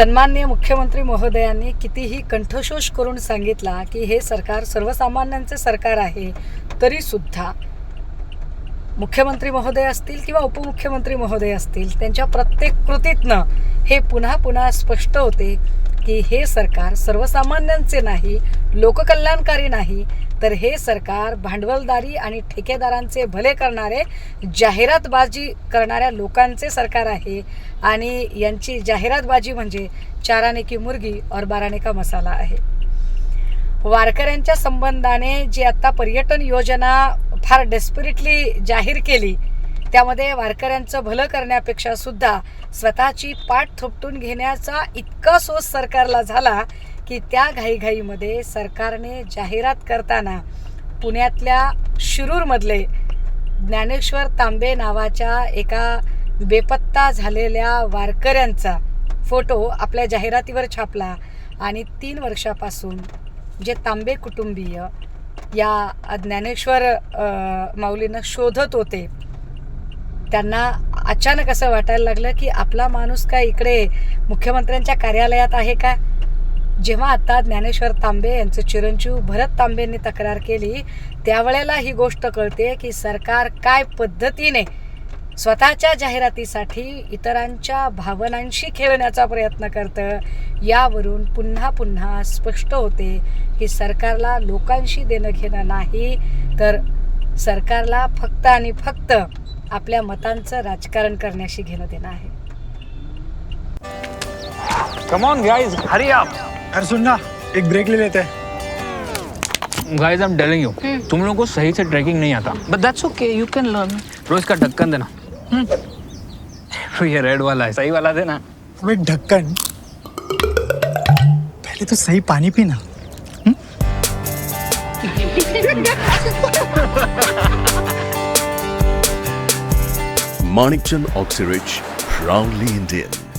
सन्माननीय मुख्यमंत्री महोदयांनी कितीही कंठशोष करून सांगितला की हे सरकार सर्वसामान्यांचे सरकार आहे तरीसुद्धा मुख्यमंत्री महोदय असतील किंवा उपमुख्यमंत्री महोदय असतील त्यांच्या प्रत्येक कृतीतनं हे पुन्हा पुन्हा स्पष्ट होते की हे सरकार सर्वसामान्यांचे नाही लोककल्याणकारी नाही तर हे सरकार भांडवलदारी आणि ठेकेदारांचे भले करणारे जाहिरातबाजी करणाऱ्या लोकांचे सरकार आहे आणि यांची जाहिरातबाजी म्हणजे चाराने की मुर्गी और बाराने का मसाला आहे. वारकऱ्यांच्या संबंधाने जी आत्ता पर्यटन योजना फार डेस्परेटली जाहीर केली त्यामध्ये वारकऱ्यांचं भलं करण्यापेक्षा सुद्धा स्वतःची पाठ थोपटून घेण्याचा इतका सोस सरकारला झाला की त्या घाईघाईमध्ये सरकारने जाहिरात करताना पुण्यातल्या शिरूरमधले ज्ञानेश्वर तांबे नावाच्या एका बेपत्ता झालेल्या वारकऱ्यांचा फोटो आपल्या जाहिरातीवर छापला आणि तीन वर्षापासून जे तांबे कुटुंबीय या ज्ञानेश्वर माऊलींना शोधत होते त्यांना अचानक असं वाटायला लागलं की आपला माणूस काय इकडे मुख्यमंत्र्यांच्या कार्यालयात आहे का? जेव्हा आता ज्ञानेश्वर तांबे यांचं चिरंजीव भरत तांबेंनी तक्रार केली त्यावेळेला ही गोष्ट कळते की सरकार काय पद्धतीने स्वतःच्या जाहिरातीसाठी इतरांच्या भावनांशी खेळण्याचा प्रयत्न करतं यावरून पुन्हा पुन्हा स्पष्ट होते की सरकारला लोकांशी देणं घेणं नाही तर सरकारला फक्त आणि फक्त आपल्या मतांचं राजकारण करण्याशी घेणं देणं आहे Come on, guys, hurry up. अरे सुन ना एक ब्रेक ले लेते हैं। Guys I am telling you तुम लोगों को सही से ट्रैकिंग नहीं आता। But that's okay you can learn रोज का ढक्कन देना। तो ये रेड वाला है सही वाला देना। अबे ढक्कन। पहले तो सही पानी पीना। Manikchand Oxyrich, proudly Indian.